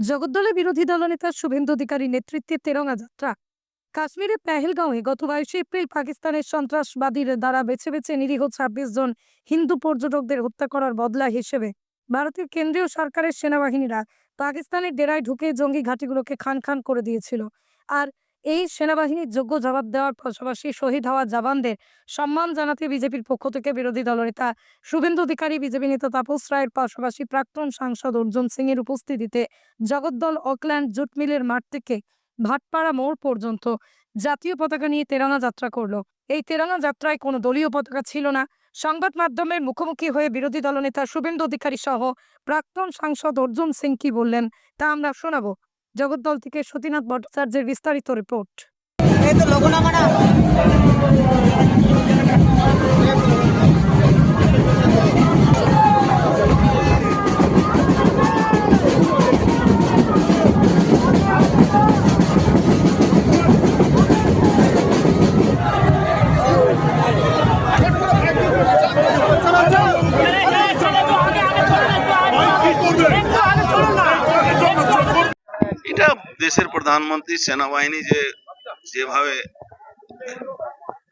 জগদ্দলে বিরোধী দলনেতা শুভেন্দু অধিকারী নেতৃত্বে তেরঙ্গা যাত্রা। কাশ্মীরের পেহেলগাঁওয়ে গত বাইশে এপ্রিল পাকিস্তানের সন্ত্রাসবাদীর দ্বারা বেছে বেছে নিরীহ ছাব্বিশ জন হিন্দু পর্যটকদের হত্যা করার বদলা হিসেবে ভারতের কেন্দ্রীয় সরকারের সেনাবাহিনীরা পাকিস্তানের ডেরায় ঢুকে জঙ্গি ঘাঁটিগুলোকে খান খান করে দিয়েছিল। আর এই সেনাবাহিনীর যোগ্য জবাব দেওয়ার পাশাপাশি শহীদ হওয়া জওয়ানদের সম্মান জানাতে বিজেপির পক্ষ থেকে বিরোধী দলনেতা শুভেন্দু অধিকারী, বিজেপি নেতা তাপস রায়ের পাশাপাশি প্রাক্তন সাংসদ অর্জুন সিং এর উপস্থিতিতে জগদ্দল অকল্যান্ড জুট মিলের মাঠ থেকে ভাটপাড়া মোড় পর্যন্ত জাতীয় পতাকা নিয়ে তেরঙ্গা যাত্রা করল। এই তেরঙ্গা যাত্রায় কোনো দলীয় পতাকা ছিল না। সংবাদ মাধ্যমের মুখোমুখি হয়ে বিরোধী দলনেতা শুভেন্দু অধিকারী সহ প্রাক্তন সাংসদ অর্জুন সিং কি বললেন তা আমরা শোনাবো। জগদ্দল থেকে সতীনাথ ভট্টাচার্যের বিস্তারিত রিপোর্ট। দেশের প্রধানমন্ত্রী সেনাবাহিনী যে যেভাবে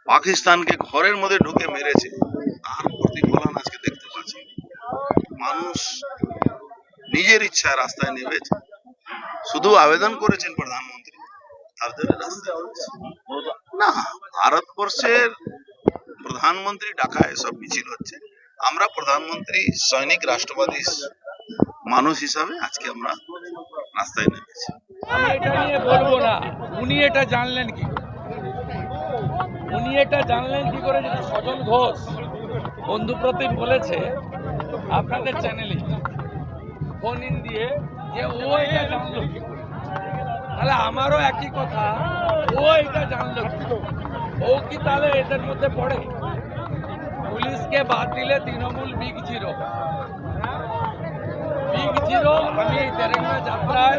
পাকিস্তানকে ঘরের মধ্যে ঢুকে মেরেছে, তার প্রতিফলন আজকে দেখতে পাচ্ছি। মানুষ নিজের ইচ্ছা রাস্তায় নেমেছে। শুধু আবেদন করেছেন প্রধানমন্ত্রী তাদের না, ভারতবর্ষের প্রধানমন্ত্রী ডাকা এসব মিছিল হচ্ছে। আমরা প্রধানমন্ত্রী, সৈনিক রাষ্ট্রবাদী মানুষ হিসাবে আজকে আমরা রাস্তায় নেমেছি। আমি এটা নিয়ে বলব না। উনি এটা জানলেন কি? উনি এটা জানলেন কি করে যেটা সজল ঘোষ বন্ধু প্রতিম বলেছে আপনাদের চ্যানেলে ফোন ইন দিয়ে যে ও এটা জানলো তাহলে আমারও একই কথা, ও এটা জানলো ও কি তাহলে এদের মধ্যে পড়ে? পুলিশকে বাদ দিলে Trinamool big zero. Big zero, আমি এই তেলেঙ্গানা যাত্রায়